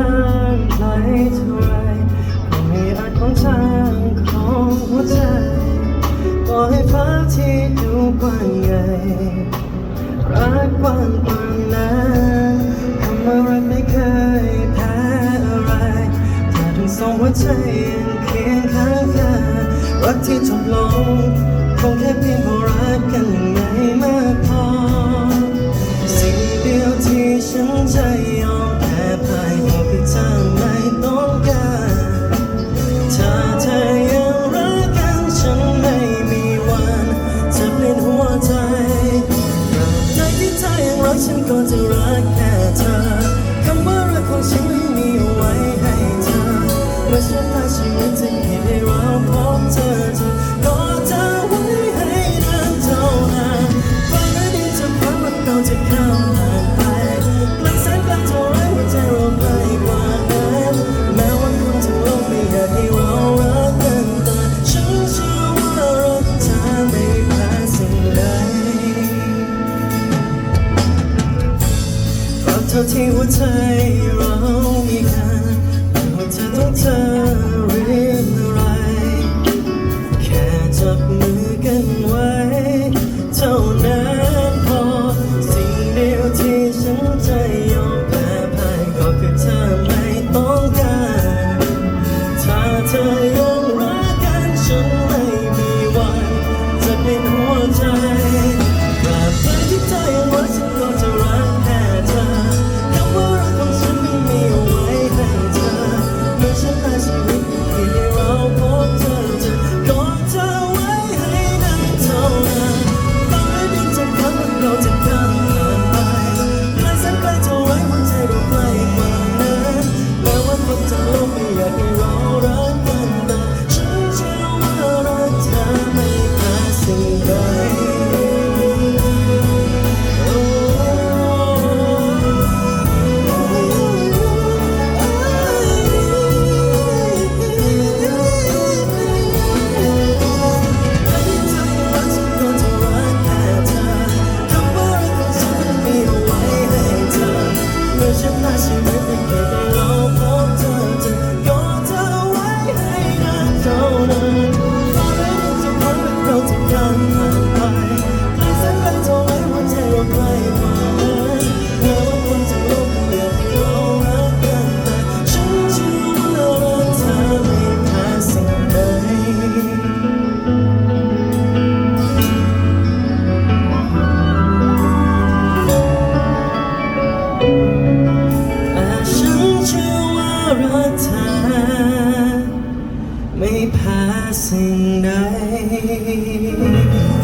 ข้าไหเท่าไรก็มีอัดของทางของหัวใจต่อให้ฟ้าที่ดูกว้างใหญ่รักกว้างกว้างนคำว่ารักไม่เคยแพ้อะไรถ้าทั้งสองหัวใจยังเคียงข้างกันรักที่จบลงคงแค่เพียงเพราะรักกันอย่าง เท่าที่หัวใจเรามีกันเราจะต้องเจอ 可是那些 You.